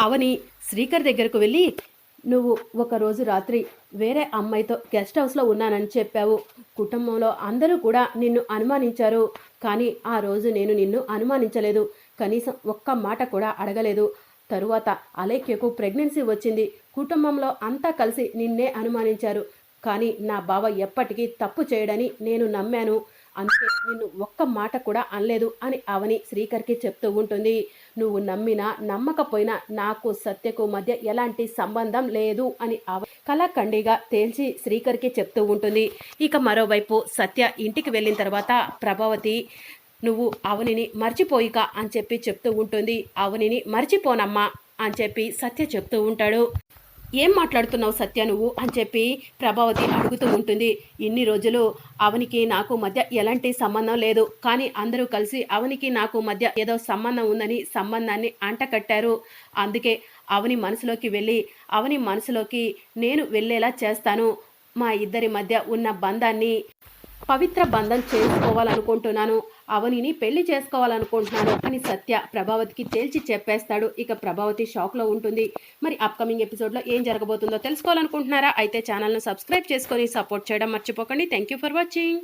అవని శ్రీకర్ దగ్గరకు వెళ్ళి నువ్వు ఒకరోజు రాత్రి వేరే అమ్మాయితో గెస్ట్ హౌస్లో ఉన్నానని చెప్పావు. కుటుంబంలో అందరూ కూడా నిన్ను అనుమానించారు. కానీ ఆ రోజు నేను నిన్ను అనుమానించలేదు. కనీసం ఒక్క మాట కూడా అడగలేదు. తరువాత అలేఖ్యకు ప్రెగ్నెన్సీ వచ్చింది. కుటుంబంలో అంతా కలిసి నిన్నే అనుమానించారు. కానీ నా బావ ఎప్పటికీ తప్పు చేయడని నేను నమ్మాను. అందుకే నిన్ను ఒక్క మాట కూడా అనలేదు అని అవని శ్రీకర్కి చెప్తూ ఉంటుంది. నువ్వు నమ్మినా నమ్మకపోయినా నాకు సత్యకు మధ్య ఎలాంటి సంబంధం లేదు అని అవ కళాఖండిగా తేల్చి శ్రీకర్కి చెప్తూ ఉంటుంది. ఇక మరోవైపు సత్య ఇంటికి వెళ్ళిన తర్వాత ప్రభావతి నువ్వు అవనిని మర్చిపోయిక అని చెప్పి చెప్తూ ఉంటుంది. అవనిని మర్చిపోనమ్మా అని చెప్పి సత్య చెప్తూ ఉంటాడు. ఏం మాట్లాడుతున్నావు సత్య నువ్వు అని చెప్పి ప్రభావతి అడుగుతూ ఉంటుంది. ఇన్ని రోజులు అవనికి నాకు మధ్య ఎలాంటి సంబంధం లేదు. కానీ అందరూ కలిసి అవనికి నాకు మధ్య ఏదో సంబంధం ఉందని సంబంధాన్ని అంటకట్టారు. అందుకే అవని మనసులోకి వెళ్ళి అవని మనసులోకి నేను వెళ్ళేలా చేస్తాను. మా ఇద్దరి మధ్య ఉన్న బంధాన్ని పవిత్ర బంధం చేసుకోవాలనుకుంటున్నాను. అవనిని పెళ్ళి చేసుకోవాలనుకుంటున్నాను అని సత్య ప్రభావతికి తేల్చి చెప్పేస్తాడు. ఇక ప్రభావతి షాక్లో ఉంటుంది. మరి అప్కమింగ్ ఎపిసోడ్లో ఏం జరగబోతుందో తెలుసుకోవాలనుకుంటున్నారా? అయితే ఛానల్ను సబ్స్క్రైబ్ చేసుకొని సపోర్ట్ చేయడం మర్చిపోకండి. Thank you for watching